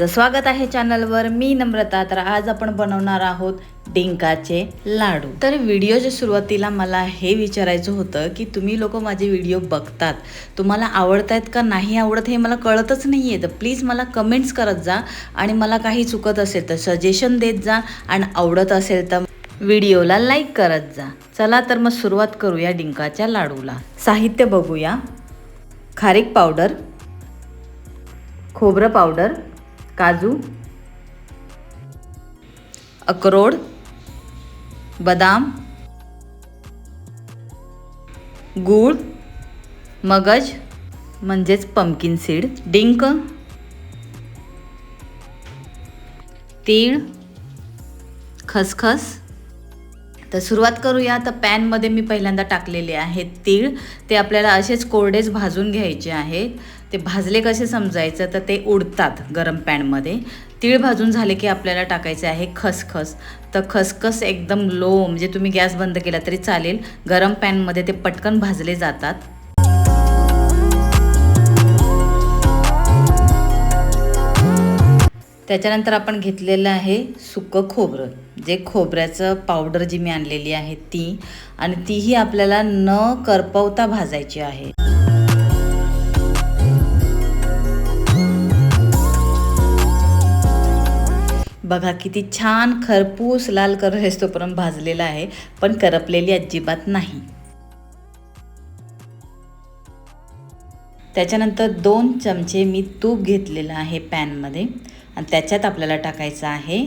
सगळ्यांचं स्वागत आहे चॅनलवर. मी नम्रता. तर आज आपण बनवणार आहोत डिंकाचे लाडू. तर व्हिडिओच्या सुरुवातीला मला हे विचारायचं होतं की तुम्ही लोक माझे व्हिडिओ बघतात. तुम्हाला आवडत आहेत का नाही आवडत हे मला कळतच नाही आहे तर प्लीज मला कमेंट्स करत जा आणि मला काही चुकत असेल तर सजेशन देत जा आणि आवडत असेल तर व्हिडिओला लाईक करत जा. चला तर मग सुरुवात करूया डिंकाच्या लाडूला. साहित्य बघूया. खारीक पावडर. खोबरं पावडर. काजू अक्रोड बदाम गूळ मगज म्हणजेच पंकिन सीड डिंक तीळ खसखस. तर सुरुवात करूया. तर पॅनमध्ये मी पहिल्यांदा टाकलेले आहेत तीळ. ते आपल्याला असेच कोरडेच भाजून घ्यायचे आहेत. ते भाजले कसे समजायचं तर ते उडतात गरम पॅनमध्ये. तीळ भाजून झाले की आपल्याला टाकायचे आहे खसखस. तर खसखस एकदम लो म्हणजे तुम्ही गॅस बंद केला तरी चालेल. गरम पॅनमध्ये ते पटकन भाजले जातात. त्याच्यानंतर आपण घेतलेलं आहे सुकं खोबरं. जे खोबऱ्याचं पावडर जी मी आणलेली आहे ती. आणि तीही आपल्याला न करपवता भाजायची आहे. बघा किती छान खरपूस लाल कलर तोपर्यंत भाजलेला आहे पण करपलेली अजिबात नाही. त्याच्यानंतर दोन चमचे मी तूप घेतलेलं आहे पॅनमध्ये आणि त्याच्यात आपल्याला टाकायचं आहे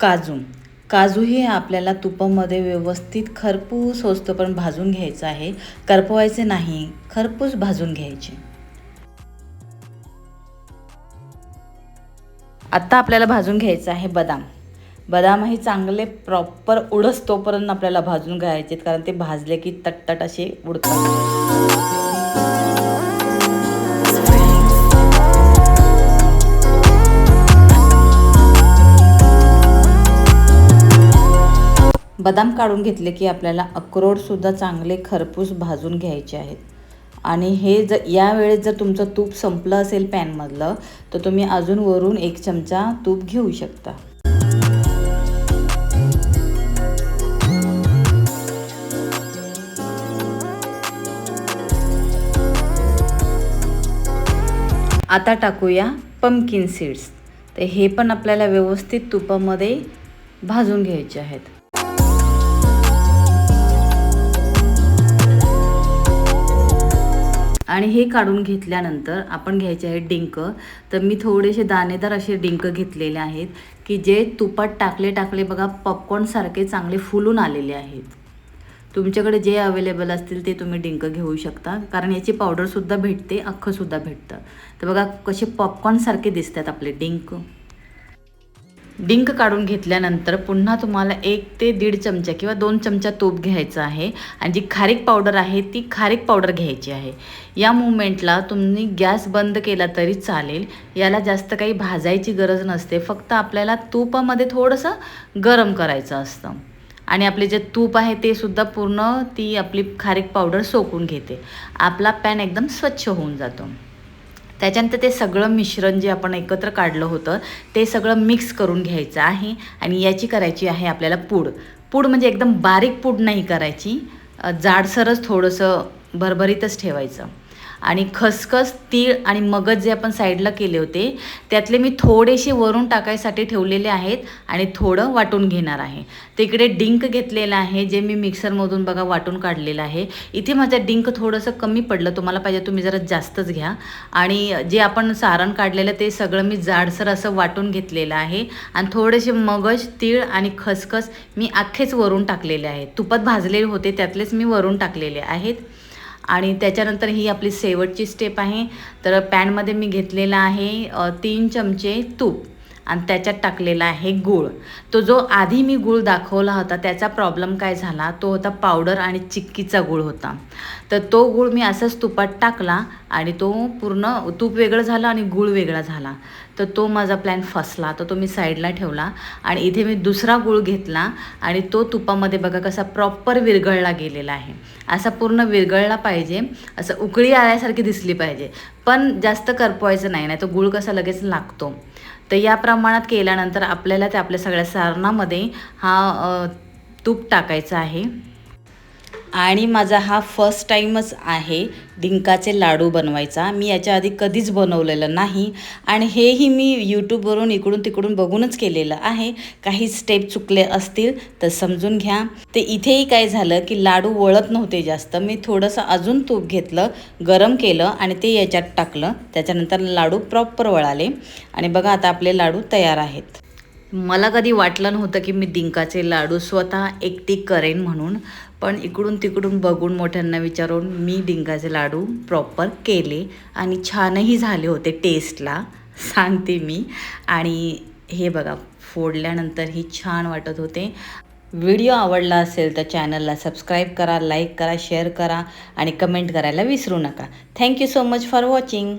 काजू. काजू हे आपल्याला तुपामध्ये व्यवस्थित खरपूस होस्तोपर्यंत भाजून घ्यायचं आहे. करपवायचे नाही खरपूस भाजून घ्यायचे. आत्ता आपल्याला भाजून घ्यायचं आहे बदाम. बदामही चांगले प्रॉपर उडसतोपर्यंत आपल्याला भाजून घ्यायचे कारण ते भाजले की तटतट असे उडतात. बदाम काढून घेतले की आपल्याला अक्रोडसुद्धा चांगले खरपूस भाजून घ्यायचे आहेत. आणि हे जर यावेळेस जर तुमचं तूप संपलं असेल पॅनमधलं तर तुम्ही अजून वरून एक चमचा तूप घेऊ शकता. आता टाकूया पंपकिन सीड्स तर हे पण आपल्याला व्यवस्थित तुपामध्ये भाजून घ्यायचे आहेत. आणि हे काढून घेतल्यानंतर आपण घ्यायचे आहे डिंक. तर मी थोडेसे दाणेदार असे डिंक घेतलेले आहेत की जे तुपात टाकले टाकले बघा पॉपकॉर्नसारखे चांगले फुलून आलेले आहेत. तुमच्याकडे जे अवेलेबल असतील ते तुम्ही डिंक घेऊ शकता. कारण याची पावडरसुद्धा भेटते अख्खंसुद्धा भेटतं. तर बघा कसे पॉपकॉर्नसारखे दिसतात आपले डिंक. डिंक काढून घेतल्यानंतर पुन्हा तुम्हाला एक ते दीड चमचा किंवा दोन चमचा तूप घ्यायचं आहे. आणि जी खारीक पावडर आहे ती खारीक पावडर घ्यायची आहे. या मुवमेंटला तुम्ही गॅस बंद केला तरी चालेल. याला जास्त काही भाजायची गरज नसते. फक्त आपल्याला तुपामध्ये थोडंसं गरम करायचं असतं. आणि आपले जे तूप आहे ते सुद्धा पूर्ण ती आपली खारीक पावडर सोकून घेते. आपला पॅन एकदम स्वच्छ होऊन जातो. त्याच्यानंतर ते सगळं मिश्रण जे आपण एकत्र काढलं होतं ते सगळं मिक्स करून घ्यायचं आहे आणि याची करायची आहे आपल्याला पूड. पूड म्हणजे एकदम बारीक पूड नाही करायची. जाडसरच थोडंसं भरभरीतच ठेवायचं. आणि खसखस तीळ आणि मगज जे आपण साईडला केले होते त्यातले मी थोडेसे वरून टाकायसाठी ठेवलेले आहेत आणि थोडं वाटून घेणार आहे. तिकडे डिंक घेतलेलं आहे जे मी मिक्सरमधून बघा वाटून काढलेलं आहे. इथे माझं डिंक थोडंसं कमी पडलं तुम्हाला पाहिजे तुम्ही जरा जास्तच घ्या. आणि जे आपण सारण काढलेलं ते सगळं मी जाडसर असं वाटून घेतलेलं आहे. आणि थोडेसे मगज तीळ आणि खसखस मी अख्खेच वरून टाकलेले आहे तुपात भाजलेले होते त्यातलेच मी वरून टाकलेले आहेत. आणि त्याच्यानंतर ही आपली शेवटची स्टेप आहे. तर पॅनमध्ये मी घेतलेला आहे तीन चमचे तूप. आणि त्याच्यात टाकलेला आहे गूळ. तो जो आधी मी गूळ दाखवला होता त्याचा प्रॉब्लेम काय झाला? तो होता पावडर आणि चिक्कीचा गूळ होता. तर तो गूळ मी असंच तुपात टाकला आणि तो पूर्ण तूप वेगळं झालं आणि गूळ वेगळा झाला. तर तो माझा प्लॅन फसला. तर तो मी साईडला ठेवला आणि इथे मी दुसरा गूळ घेतला आणि तो तुपामध्ये बघा कसा प्रॉपर विरघळला गेलेला आहे. असा पूर्ण विरघळला पाहिजे. असं उकळी आल्यासारखी दिसली पाहिजे. पण जास्त करपवायचं नाही नाही तो गूळ कसा लगेच लागतो. तर या प्रमाणात केल्यानंतर आपल्याला ते आपल्या सगळ्या सारणामध्ये हा तूप टाकायचा आहे. आणि माझा हा फर्स्ट टाईमच आहे डिंकाचे लाडू बनवायचा. मी याच्या आधी कधीच बनवलेलं नाही आणि हेही मी यूट्यूबवरून इकडून तिकडून बघूनच केलेलं आहे. काही स्टेप चुकले असतील तर समजून घ्या. ते इथेही काय झालं की लाडू वळत नव्हते जास्त. मी थोडंसं अजून तूप घेतलं गरम केलं आणि ते याच्यात टाकलं. त्याच्यानंतर लाडू प्रॉपर वळाले. आणि बघा आता आपले लाडू तयार आहेत. मला कधी वाटलं नव्हतं की मी डिंकाचे लाडू स्वतः एकटी करेन म्हणून. पण इकडून तिकडून बघून मोठ्यांना विचारून मी डिंगाचे लाडू प्रॉपर केले आणि छानही झाले होते टेस्टला सांगते मी. आणि हे बघा फोडल्यानंतर ही छान वाटत होते. व्हिडिओ आवडला असेल तर चॅनलला सबस्क्राईब करा लाईक करा शेअर करा आणि कमेंट करायला विसरू नका. Thank you so much for watching